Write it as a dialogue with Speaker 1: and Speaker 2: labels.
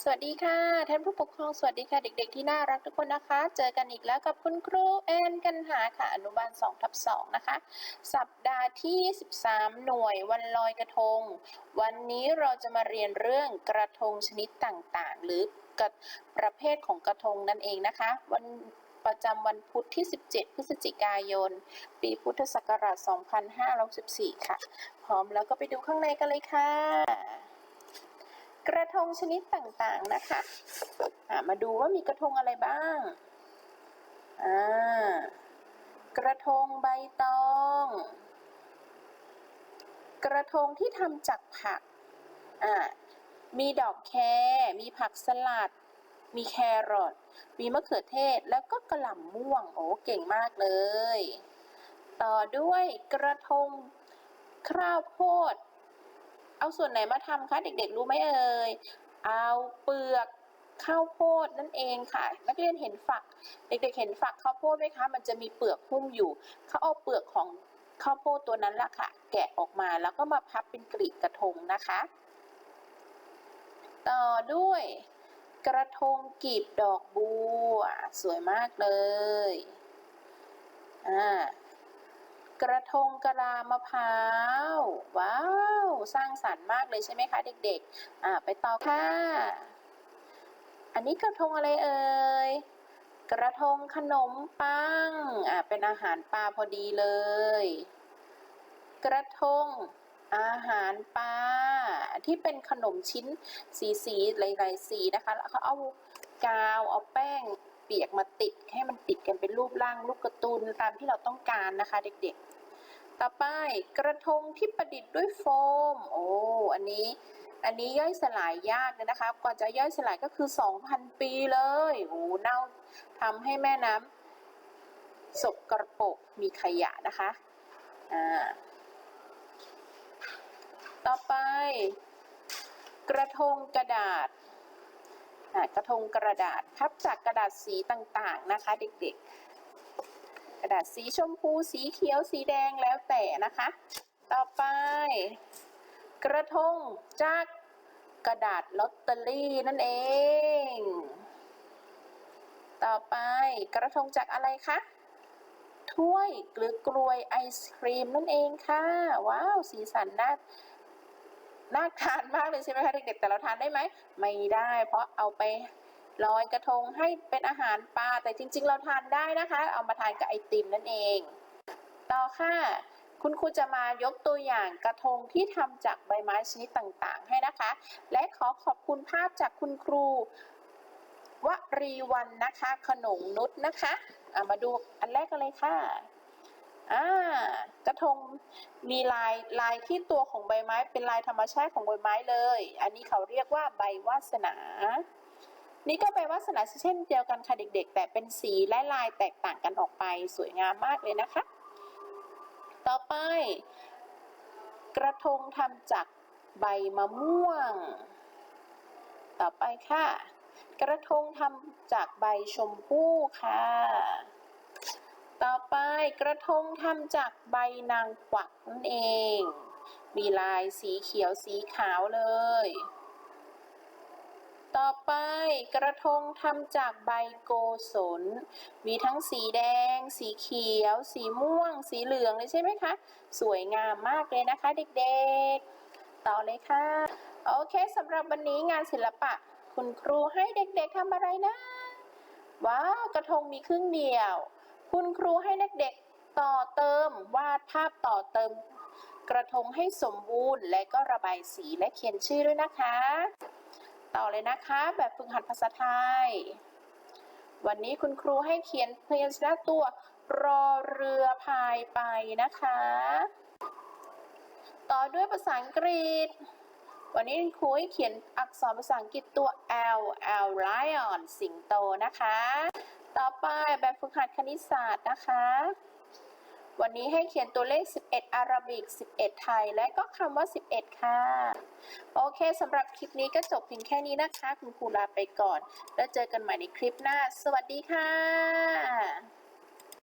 Speaker 1: สวัสดีค่ะท่านผู้ปกครองสวัสดีค่ะเด็ก ๆ ที่น่ารักทุกคนนะคะ เจอกันอีกแล้วกับคุณครูแอนกันหาค่ะอนุบาล2ทับ2นะคะ สัปดาห์ที่ 13 หน่วยวันลอยกระทง วันนี้เราจะมาเรียนเรื่องกระทงชนิดต่างๆ หรือกระประเภทของกระทงนั่นเองนะคะ วันประจำวันพุธที่ 17 พฤศจิกายน ปีพุทธศักราช 2564 ค่ะ พร้อมแล้วก็ไปดูข้างในกันเลยค่ะ กระทงชนิดต่างๆนะคะะมาดูว่ามีกระทงอะไรบ้าง อ่า กระทงใบตอง กระทงที่ทำจากผัก อ่า มีดอกแครมีผักสลัด มีแครอท มีมะเขือเทศ แล้วก็กระหล่ำม่วง โอ้ เก่งมากเลย ต่อด้วยกระทงข้าวโพด เอาส่วนไหนมาทำคะเด็กๆ รู้ไหมเอ่ย เอาเปลือกข้าวโพดนั่นเองค่ะ นักเรียนเห็นฝัก เด็กๆ เห็นฝักข้าวโพดไหมคะ มันจะมีเปลือกหุ้มอยู่ เขาเอาเปลือกของข้าวโพดตัวนั้นแหละค่ะ แกะออกมาแล้วก็มาพับเป็นกลีบกระทงนะคะ ต่อด้วยกระทงกีบดอกบัว สวยมากเลย อ่า กระทงกะลามะพร้าว ว้าว สร้างสรรค์มากเลยใช่ไหมคะเด็กๆ อ่าไปต่อค่ะ อันนี้กระทงอะไรเอ่ย กระทงขนมปัง อ่าเป็นอาหารปลาพอดีเลย กระทงอาหารปลาที่เป็นขนมชิ้นสีสีหลายๆสีนะคะ แล้วเขาเอากาวเอาแป้ง เปียกมาติดให้มันติดกันเป็นรูปร่างลูกกระตูนตามที่เราต้องการนะคะเด็กๆ ต่อไปกระทงที่ประดิษฐ์ด้วยโฟม โอ้อันนี้อันนี้ย่อยสลายยากเลยนะคะก่อนจะย่อยสลายก็คือ 2,000 ปีเลยโอ้เน่าทำให้แม่น้ำสกกระปกมีขยะนะคะอ่าต่อไป กระทงกระดาษ กระทงกระดาษพับจากกระดาษสีต่างๆนะคะ เด็กๆ กระดาษสีชมพูสีเขียวสีแดงแล้วแต่นะคะ ต่อไป กระทงจากกระดาษลอตเตอรี่นั่นเอง ต่อไปกระทงจากอะไรคะถ้วยหรือกลวยไอศครีมนั่นเองค่ะ ว้าว สีสันน่า น่าทานมากเลยใช่ไหมคะเด็กๆแต่เราทานได้ไหมไม่ได้ เพราะเอาไปลอยกระทงให้เป็นอาหารปลาแต่จริง ๆ เราทานได้นะคะ เอามาทานกับไอติมนั่นเอง ต่อค่ะคุณครูจะมายกตัวอย่างกระทงที่ทำจากใบไม้ชนิดต่างๆ ให้นะคะ และขอขอบคุณภาพจากคุณครูวรีวันนะคะ ขนมนุษนะคะะมาดูอันแรกกันเลยค่ะ อ่ากระทงมีลายลายที่ตัวของใบไม้เป็นลายธรรมชาติของใบไม้เลย อันนี้เขาเรียกว่าใบวาสนา นี่ก็ใบวาสนาเช่นเดียวกันค่ะเด็กๆ แต่เป็นสีและลายแตกต่างกันออกไปสวยงามมากเลยนะคะ ต่อไป กระทงทำจากใบมะม่วง ต่อไปค่ะ กระทงทำจากใบชมพู่ค่ะ ต่อไปกระทงทำจากใบนางกวักนั่นเอง มีลายสีเขียวสีขาวเลย ต่อไปกระทงทำจากใบโกศล มีทั้งสีแดง สีเขียว สีม่วง สีเหลืองเลยใช่ไหมคะ สวยงามมากเลยนะคะเด็กๆ ต่อเลยค่ะ โอเคสำหรับวันนี้งานศิลปะ คุณครูให้เด็กๆทำอะไรนะ ว้าว กระทงมีครึ่งเดียว คุณครูให้เด็กๆต่อเติมวาดภาพต่อเติม กระทงให้สมบูรณ์ และก็ระบายสีและเขียนชื่อด้วยนะคะ ต่อเลยนะคะ แบบฝึกหัดภาษาไทย วันนี้คุณครูให้เขียนพยัญชนะตัวรอเรือพายไปนะคะ ต่อด้วยภาษาอังกฤษ วันนี้ครูให้เขียนอักษรภาษาอังกฤษตัว L L lion สิงโตนะคะ ต่อไปแบบฝึกหัดคณิตศาสตร์นะคะ วันนี้ให้เขียนตัวเลข 11 อาราบิก 11 ไทย และก็คำว่า 11 ค่ะ โอเคสำหรับคลิปนี้ก็จบเพียงแค่นี้นะคะ คุณครูลาไปก่อน แล้วเจอกันใหม่ในคลิปหน้า สวัสดีค่ะ